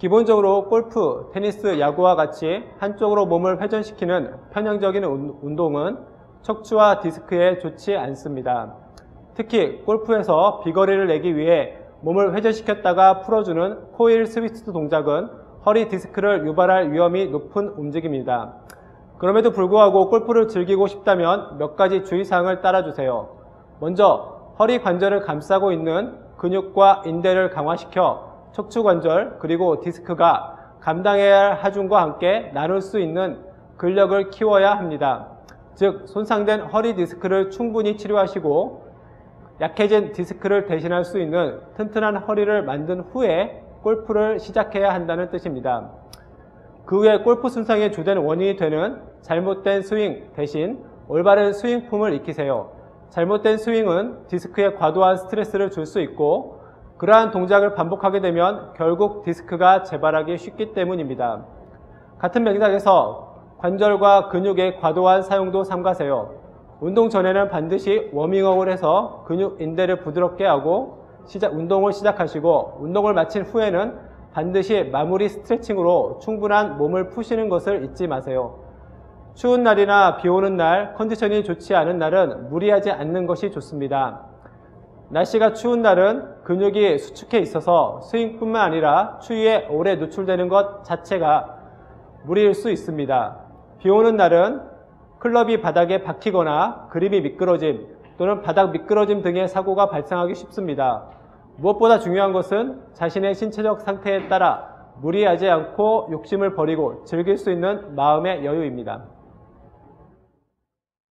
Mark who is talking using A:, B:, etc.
A: 기본적으로 골프, 테니스, 야구와 같이 한쪽으로 몸을 회전시키는 편향적인 운- 운동은 척추와 디스크에 좋지 않습니다. 특히 골프에서 비거리를 내기 위해 몸을 회전시켰다가 풀어주는 코일 스위스트 동작은 허리 디스크를 유발할 위험이 높은 움직임입니다. 그럼에도 불구하고 골프를 즐기고 싶다면 몇 가지 주의사항을 따라주세요. 먼저 허리 관절을 감싸고 있는 근육과 인대를 강화시켜 척추 관절 그리고 디스크가 감당해야 할 하중과 함께 나눌 수 있는 근력을 키워야 합니다. 즉 손상된 허리 디스크를 충분히 치료하시고 약해진 디스크를 대신할 수 있는 튼튼한 허리를 만든 후에 골프를 시작해야 한다는 뜻입니다. 그 후에 골프 손상의 주된 원인이 되는 잘못된 스윙 대신 올바른 스윙폼을 익히세요. 잘못된 스윙은 디스크에 과도한 스트레스를 줄 수 있고 그러한 동작을 반복하게 되면 결국 디스크가 재발하기 쉽기 때문입니다. 같은 맥락에서 관절과 근육의 과도한 사용도 삼가세요. 운동 전에는 반드시 워밍업을 해서 근육 인대를 부드럽게 하고 시작, 운동을 시작하시고 운동을 마친 후에는 반드시 마무리 스트레칭으로 충분한 몸을 푸시는 것을 잊지 마세요. 추운 날이나 비 오는 날, 컨디션이 좋지 않은 날은 무리하지 않는 것이 좋습니다. 날씨가 추운 날은 근육이 수축해 있어서 스윙뿐만 아니라 추위에 오래 노출되는 것 자체가 무리일 수 있습니다. 비 오는 날은 클럽이 바닥에 박히거나 그립이 미끄러짐 또는 바닥 미끄러짐 등의 사고가 발생하기 쉽습니다. 무엇보다 중요한 것은 자신의 신체적 상태에 따라 무리하지 않고 욕심을 버리고 즐길 수 있는 마음의 여유입니다.